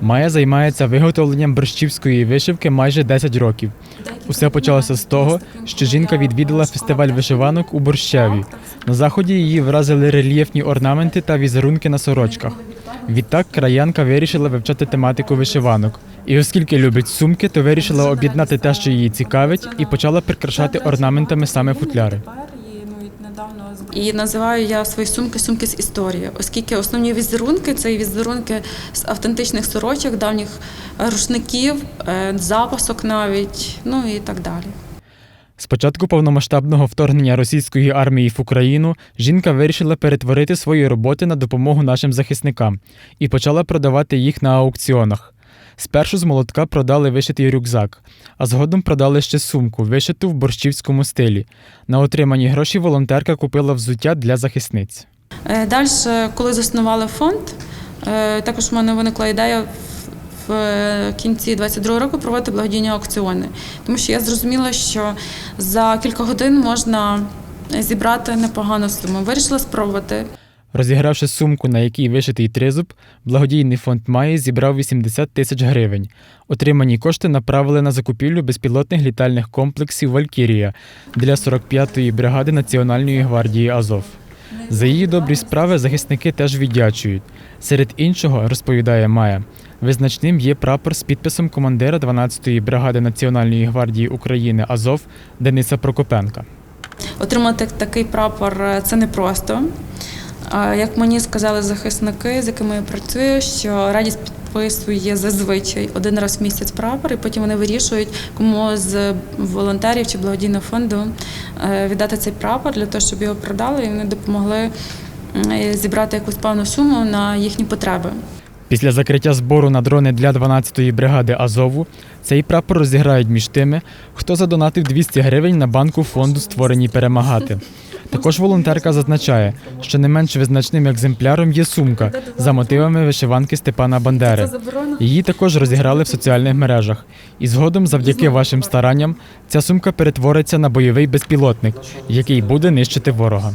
Майя займається виготовленням борщівської вишивки майже 10 років. Усе почалося з того, що жінка відвідала фестиваль вишиванок у Борщеві. На заході її вразили рельєфні орнаменти та візерунки на сорочках. Відтак краянка вирішила вивчати тематику вишиванок. І оскільки любить сумки, то вирішила об'єднати те, що її цікавить, і почала прикрашати орнаментами саме футляри. І називаю я свої сумки сумки з історії, оскільки основні візерунки це візерунки з автентичних сорочок, давніх рушників, е, запасок навіть, ну і так далі. З початку повномасштабного вторгнення російської армії в Україну жінка вирішила перетворити свої роботи на допомогу нашим захисникам і почала продавати їх на аукціонах. Спершу з молотка продали вишитий рюкзак, а згодом продали ще сумку, вишиту в борщівському стилі. На отримані гроші волонтерка купила взуття для захисниць. Далі, коли заснували фонд, е, також в мене виникла ідея в- в кінці 22-го року проводити благодійні аукціони, тому що я зрозуміла, що за кілька годин можна зібрати непогану суму. Вирішила спробувати. Розігравши сумку, на якій вишитий тризуб, благодійний фонд Майї зібрав 80 тисяч гривень. Отримані кошти направили на закупівлю безпілотних літальних комплексів Валькірія для 45-ї бригади Національної гвардії Азов. За її добрі справи захисники теж віддячують. Серед іншого, розповідає Майя, визначним є прапор з підписом командира 12-ї бригади Національної гвардії України Азов Дениса Прокопенка. Отримати такий прапор е, це непросто. Як мені сказали захисники, з якими я працюю, що радість підписує зазвичай один раз в місяць прапор, і потім вони вирішують, кому з волонтерів чи благодійного фонду е, віддати цей прапор для того, щоб його продали, і вони допомогли зібрати якусь певну суму на їхні потреби. Після закриття збору на дрони для 12-ї бригади Азову цей прапор розіграють між тими, хто задонатив 200 гривень на банку фонду створені перемагати. Також волонтерка зазначає, що не менш визначним екземпляром є сумка за мотивами вишиванки Степана Бандери. Її також розіграли в соціальних мережах. І згодом, завдяки вашим старанням, ця сумка перетвориться на бойовий безпілотник, який буде нищити ворога.